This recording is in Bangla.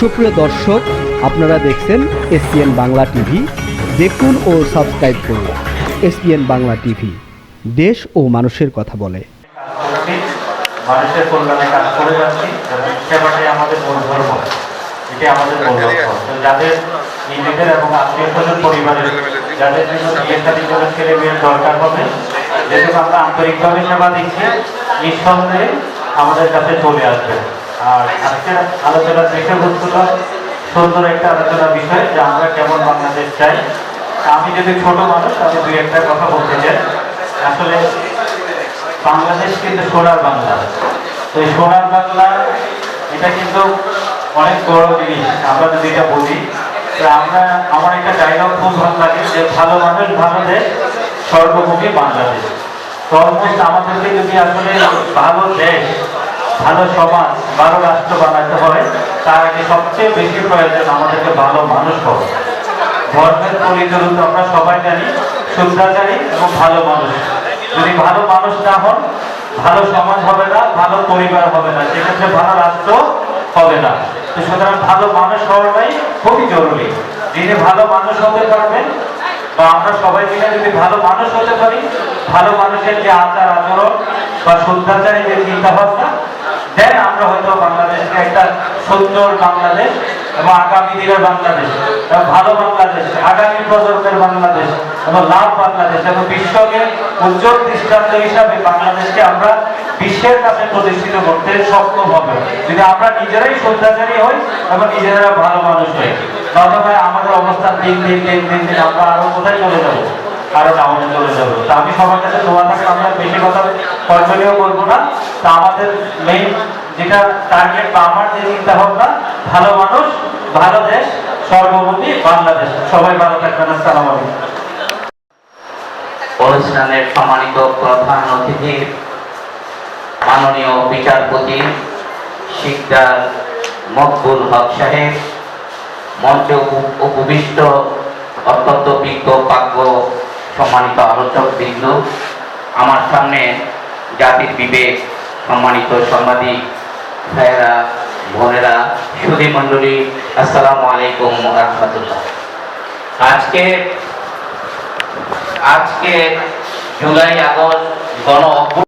সুপ্রিয় দর্শক, আপনারা দেখছেন এসপিএন বাংলা টিভি। দেখুন ও সাবস্ক্রাইব করুন এসপিএন বাংলা টিভি। দেশ ও মানুষের কথা বলে। মানুষের কল্যাণে কাজ করে যাচ্ছি সেবাটাই আমাদের মূল ধর্ম। এটাই আমাদের মূল যাদের নিজেদের এবং আত্মীয় স্বজন পরিবারের, যাদের জন্য শাদী করে ছেলে মেয়ের দরকার হবে, যেহেতু আমরা আন্তরিকভাবে সেবা দিচ্ছি, নিঃসন্দেহে আমাদের কাছে চলে আসবে। আর আজকের আলোচনার বিষয়বস্তুটা সুন্দর একটা আলোচনার বিষয় যে আমরা কেমন বাংলাদেশ চাই। আমি যদি ছোট মানুষ, আমি দুই একটা কথা বলতে চাই। আসলে বাংলাদেশ কিন্তু সোনার বাংলা। তো এই সোনার বাংলা, এটা কিন্তু অনেক বড় জিনিস। আমরা যদি এটা বলি আমরা, আমার একটা ডায়লগ খুব ভালো লাগে যে ভালো মানুষ, ভালো দেশ, সর্বভূমি বাংলাদেশ। তো অলমোস্ট আমাদেরকে যদি আসলে ভালো দেশ ভালো সমাজ, ভালো রাষ্ট্র বানাতে হয়, তার আগে সবচেয়ে বেশি প্রয়োজন আমাদেরকে ভালো মানুষ হওয়া। ধর্মের পরিচয় তো আমরা সবাই জানি শুদ্ধাচারী এবং ভালো মানুষ। যদি ভালো মানুষ না হন, ভালো সমাজ হবে না, ভালো পরিবার হবে না। সেক্ষেত্রে ভালো রাষ্ট্র হবে না। তো সুতরাং ভালো মানুষ হওয়াটাই খুবই জরুরি। যিনি ভালো মানুষ হতে পারবেন, বা আমরা সবাই মিলে যদি ভালো মানুষ হতে পারি, ভালো মানুষের যে আচার আচরণ বা শুদ্ধাচারী যে চিন্তা ভাবনা দেন আমরা হয়তো বাংলাদেশকে একটা সুন্দর বাংলাদেশ এবং আগামী দিনের বাংলাদেশ ভালো বাংলাদেশ, আগামী প্রজন্মের বাংলাদেশ, এবং লাভ বাংলাদেশ, এবং বিশ্বকে উজ্জ্বল দৃষ্টান্ত হিসাবে বাংলাদেশকে আমরা বিশ্বের কাছে প্রতিষ্ঠিত করতে সক্ষম হবে। যদি আমরা নিজেরাই শ্রদ্ধাচারী হই এবং নিজেরা ভালো মানুষ হই। তবে আমাদের অবস্থা দিন দিন দিন দিন দিন, আমরা আরও কোথায় চলে যাব? আরও ডাউনে চলে যাব। তো আমি সবার কাছে দোয়া থাকে আমরা বেশি কথা কন্টিনিউ করব না। তা আমাদের মেইন যেটা টার্গেট বা আমার যে চিন্তা ভাবনা ভালো মানুষ, ভালো দেশ, সর্বভূমি বাংলাদেশ। সবাই ভালো থাকবেন, আসসালাম আলাইকুম। অনুষ্ঠানের সম্মানিত প্রধান অতিথি, মাননীয় বিচারপতি শিকদার মকবুল হক সাহেব, মঞ্চে উপ- উপবিষ্ট অত্যন্ত বিজ্ঞ পাজ্ঞ সম্মানিত আলোচক বিন্দু আমার সামনে জাতির বিবেক, সম্মানিত সাংবাদিক ভাইয়েরা, বোনেরা সুদী মণ্ডলী, আসসালামু আলাইকুম রহমতুল্লাহ। আজকে আজকে জুলাই আগস্ট গণ